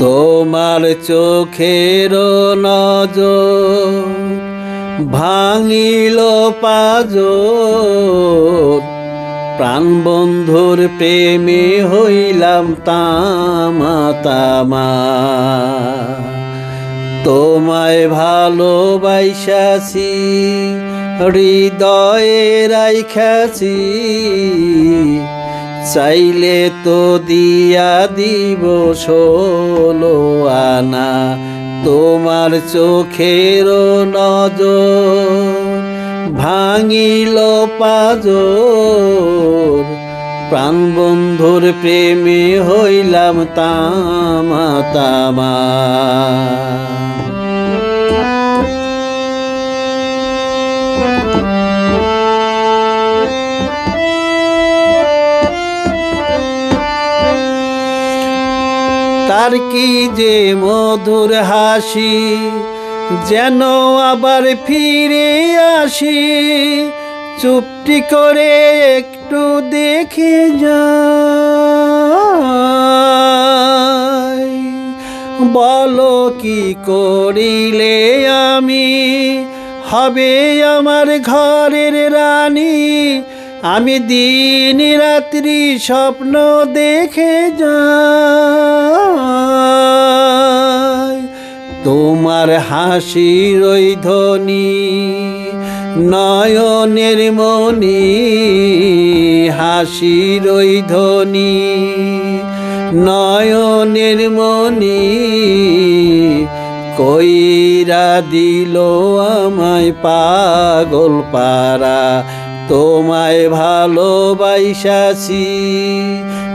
তোমার চোখের নজর ভাঙিল পাজর। প্রাণবন্ধুর প্রেমে হইলাম তামা তামা। তোমায় ভালোবাইসাছি হৃদয়ে রাইখাছি। চাইলে তো দিয়া দিব ষোলো আনা। তোমার চোখের নজর ভাঙিল পাজর। প্রাণবন্ধুর প্রেমে হইলাম তামা তামা তার কি যে মধুর হাসি? যেন আবার ফিরে আসি। চুপটি করে একটু দেখে যা বলো কি করিলে আমি? হবে আমার ঘরের রানী। আমি দিন রাত্রি স্বপ্ন দেখে যাই। তোমার হাসির ওই ধ্বনি, নয়নের মনি হাসির ওই ধ্বনি, নয়নের মনি, কইরা দিল আমায় পাগল পারা তোমায় ভালোবাইসাছি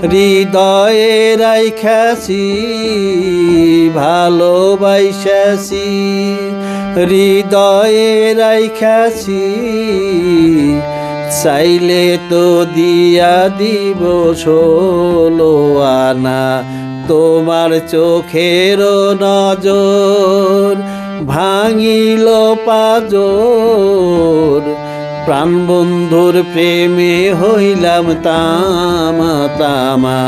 হৃদয়ে রাইখাছি ভালোবাইসাছি হৃদয়ে রাইখাছি। চাইলে তো দিয়া দিব ষোলো আনা, তোমার চোখের নজর ভাঙিল পাজর। প্রাণবন্ধুর প্রেমে হইলাম তামা তামা।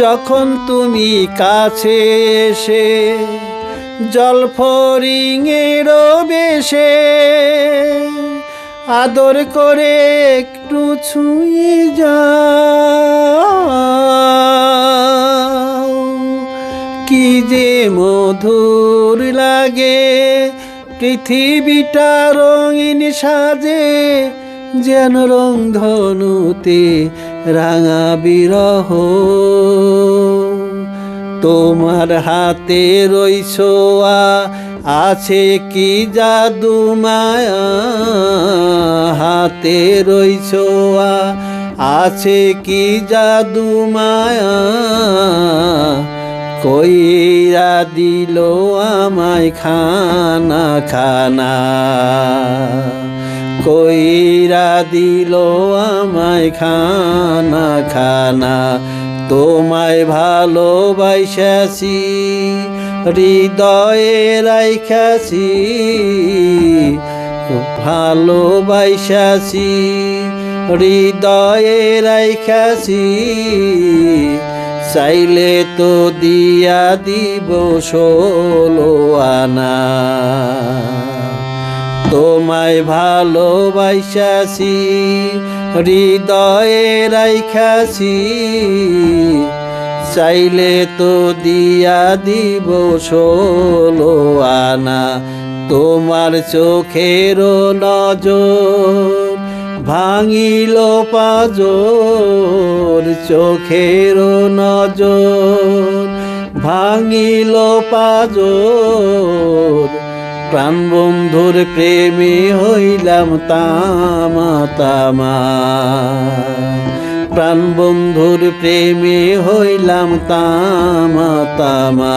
যখন তুমি কাছে এসে জলফরিংয়ের বেশে আদর করে একটু ছুঁয়ে যাও। কি যে মধুর লাগে পৃথিবীটা রঙিন সাজে, যেন রং ধনুতে রাঙা বিরহ। তোমার হাতে রইছোয়া আছে কি জাদু মায়া? হাতে রইছোয়া আছে কি জাদু মায়া? কইরা দিল আমায় খানা খানা। কইরা দিল আমায় খানা খানা। তোমায় ভালোবাসাছি হৃদয়ে রাইখাছি ভালোবাসাছি। হৃদয়ে রাইখাছি, চাইলে তো দিয়া দিব ষোলো আনা। তোমায় ভালোবাসাছি, হৃদয়ে রাইখাছি চাইলে তো দিয়া দিব ষোলো আনা। তোমার চোখের নজর ভাঙিল পাজর চোখের নজর ভাঙিল পাজর। প্রাণবন্ধুর প্রেমে হইলাম তামা তামা। প্রাণবন্ধুর প্রেমে হইলাম তামা তামা।